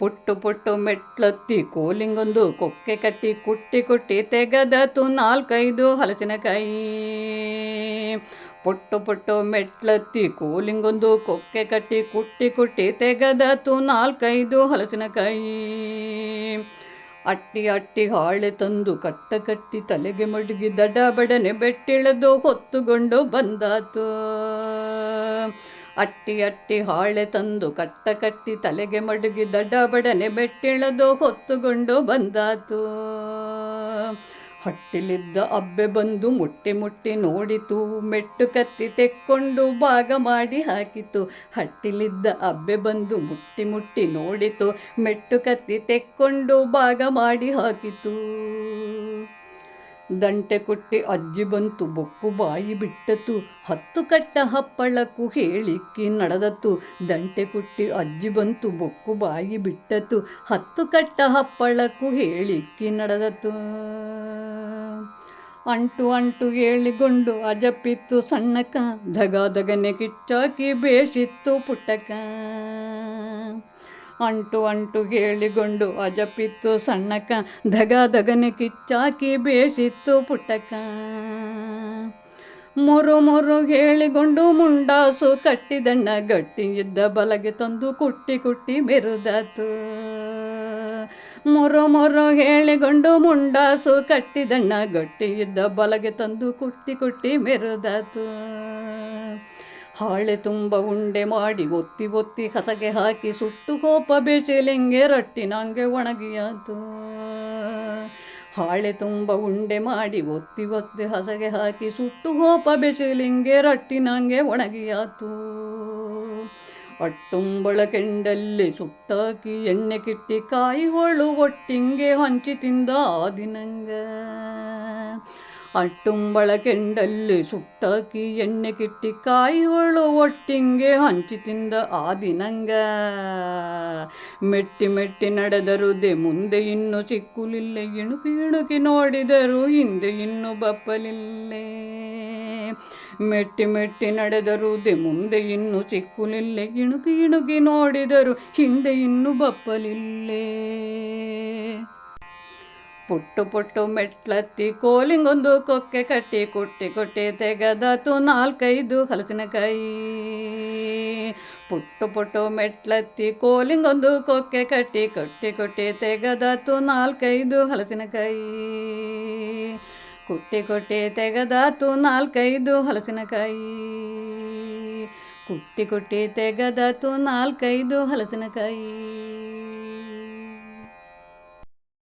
ಪುಟ್ಟು ಪುಟ್ಟು ಮೆಟ್ಲತ್ತಿ ಕೋಲಿಂಗೊಂದು ಕೊಕ್ಕೆ ಕಟ್ಟಿ ಕುಟ್ಟಿ ಕುಟ್ಟಿ ತೆಗೆದತು ನಾಲ್ಕೈದು ಹಲಸಿನಕಾಯಿ. ಪುಟ್ಟು ಪುಟ್ಟು ಮೆಟ್ಲತ್ತಿ ಕೋಲಿಂಗೊಂದು ಕೊಕ್ಕೆ ಕಟ್ಟಿ ಕುಟ್ಟಿ ಕುಟ್ಟಿ ತೆಗೆದತು ನಾಲ್ಕೈದು ಹಲಸಿನಕಾಯಿ. ಅಟ್ಟಿ ಅಟ್ಟಿ ಹಾಳೆ ತಂದು ಕಟ್ಟ ಕಟ್ಟಿ ತಲೆಗೆ ಮಡಗಿ ದಡ ಬಡನೆ ಬೆಟ್ಟಿಳೆದು ಹೊತ್ತುಕೊಂಡು ಬಂದಾತು. ಅಟ್ಟಿ ಅಟ್ಟಿ ಹಾಳೆ ತಂದು ಕಟ್ಟ ಕಟ್ಟಿ ತಲೆಗೆ ಮಡುಗಿ ಬಡನೆ ಬೆಟ್ಟಿಳಿದು ಹೊತ್ತುಕೊಂಡು ಬಂದಾತು. ಹಟ್ಟಿಲಿದ್ದ ಅಬ್ಬೆ ಬಂದು ಮುಟ್ಟಿ ಮುಟ್ಟಿ ನೋಡಿತು. ಮೆಟ್ಟು ಕತ್ತಿ ತೆಕ್ಕೊಂಡು ಭಾಗ ಮಾಡಿ ಹಾಕಿತು. ಹಟ್ಟಿಲಿದ್ದ ಅಬ್ಬೆ ಬಂದು ಮುಟ್ಟಿ ಮುಟ್ಟಿ ನೋಡಿತು. ಮೆಟ್ಟು ಕತ್ತಿ ತೆಕ್ಕೊಂಡು ಭಾಗ ಮಾಡಿ ಹಾಕಿತು. ದಂಟೆ ಕೊಟ್ಟೆ ಅಜ್ಜಿ ಬಂತು ಬೊಕ್ಕು ಬಾಯಿ ಬಿಟ್ಟತು, ಹತ್ತು ಕಟ್ಟ ಹಪ್ಪಳಕ್ಕೂ ಹೇಳಿಕ್ಕಿ ನಡೆದತ್ತು. ದಂಟೆ ಕೊಟ್ಟಿ ಅಜ್ಜಿ ಬಂತು ಬೊಕ್ಕು ಬಾಯಿ ಬಿಟ್ಟತು, ಹತ್ತು ಕಟ್ಟ ಹಪ್ಪಳಕ್ಕೂ ಹೇಳಿಕ್ಕಿ ನಡೆದತ್ತು. ಅಂಟು ಅಂಟು ಹೇಳಿಕೊಂಡು ಅಜಪಿತ್ತು ಸಣ್ಣಕ ಧಗ ಧಗನೆ ಕಿಚ್ಚಾಕಿ ಬೇಸಿತ್ತು ಪುಟ್ಟಕ ಅಂಟು ಅಂಟು ಹೇಳಿಕೊಂಡು ಅಜಪಿತ್ತು ಸಣ್ಣಕ ಧಗ ಧಗನೆ ಕಿಚ್ಚಾಕಿ ಬೇಸಿತ್ತು ಪುಟ್ಟಕ ಮುರು ಮುರು ಹೇಳಿಕೊಂಡು ಮುಂಡಾಸು ಕಟ್ಟಿದಣ್ಣ, ಗಟ್ಟಿ ಇದ್ದ ಬಲಗೆ ತಂದು ಕುಟ್ಟಿ ಕುಟ್ಟಿ ಮೆರುದಾತು ಮೊರು ಮೊರು ಹೇಳಿಕೊಂಡು ಮುಂಡಾಸು ಕಟ್ಟಿದಣ್ಣ, ಗಟ್ಟಿ ಇದ್ದ ಬಲಗೆ ತಂದು ಕುಟ್ಟಿ ಕುಟ್ಟಿ ಮೆರುದಾತು ಹಾಳೆ ತುಂಬ ಉಂಡೆ ಮಾಡಿ ಒತ್ತಿ ಒತ್ತಿ ಹಸಗೆ ಹಾಕಿ ಸುಟ್ಟು ಕೋಪ ರಟ್ಟಿ ನಂಗೆ ಒಣಗಿಯಾತು. ಹಾಳೆ ತುಂಬ ಉಂಡೆ ಮಾಡಿ ಒತ್ತಿ ಒತ್ತಿ ಹಸಗೆ ಹಾಕಿ ಸುಟ್ಟು ಹೋಪ ರಟ್ಟಿ ನಂಗೆ ಒಣಗಿಯಾತು. ಅಟ್ಟುಂಬಳ ಕೆಂಡಲ್ಲಿ ಸುಟ್ಟಾಕಿ ಎಣ್ಣೆ ಕಿಟ್ಟಿ ಕಾಯಿ ಹೊಳು ಒಟ್ಟಿಂಗೆ ಹಂಚಿ ತಿಂದ ಆ ದಿನಂಗ ಅಟ್ಟುಂಬಳ ಕೆಂಡಲ್ಲಿ ಸುಟ್ಟಾಕಿ ಎಣ್ಣೆ ಕಿಟ್ಟಿ ಕಾಯಿ ಹೋಳು ಒಟ್ಟಿಂಗೆ ಹಂಚಿ ತಿಂದ ಆ ದಿನಂಗ. ಮೆಟ್ಟಿ ಮೆಟ್ಟಿ ನಡೆದರುದೆ ಮುಂದೆ ಇನ್ನು ಸಿಕ್ಕುಲಿಲ್ಲ, ಇಣುಕಿ ಇಣುಕಿ ನೋಡಿದರು ಹಿಂದೆ ಇನ್ನು ಬಪ್ಪಲಿಲ್ಲೇ. ಮೆಟ್ಟಿ ಮೆಟ್ಟಿ ನಡೆದರುದೆ ಮುಂದೆ ಇನ್ನು ಸಿಕ್ಕುಲಿಲ್ಲ, ಇಣುಕಿ ಇಣುಕಿ ನೋಡಿದರು ಹಿಂದೆ ಇನ್ನು ಬಪ್ಪಲಿಲ್ಲೇ. ಪುಟ್ಟು ಪುಟ್ಟು ಮೆಟ್ಲತ್ತಿ ಕೋಲಿಂಗೊಂದು ಕೊಕ್ಕೆ ಕಟ್ಟಿ ಕುಟ್ಟಿ ಕೊಟ್ಟಿ ತೆಗೆದಾತು ನಾಲ್ಕೈದು ಹಲಸಿನಕಾಯಿ. ಪುಟ್ಟು ಪುಟ್ಟು ಮೆಟ್ಲತ್ತಿ ಕೋಲಿಂಗೊಂದು ಕೊಕ್ಕೆ ಕಟ್ಟಿ ಕಟ್ಟಿ ಕೊಟ್ಟಿ ತೆಗೆದಾತು ನಾಲ್ಕೈದು ಹಲಸಿನಕಾಯಿ. ಕುಟ್ಟಿ ಕೊಟ್ಟಿ ತೆಗೆದಾತು ನಾಲ್ಕೈದು ಹಲಸಿನಕಾಯಿ. ಕುಟ್ಟಿ ಕುಟ್ಟಿ ತೆಗೆದಾತು ನಾಲ್ಕೈದು ಹಲಸಿನಕಾಯಿ.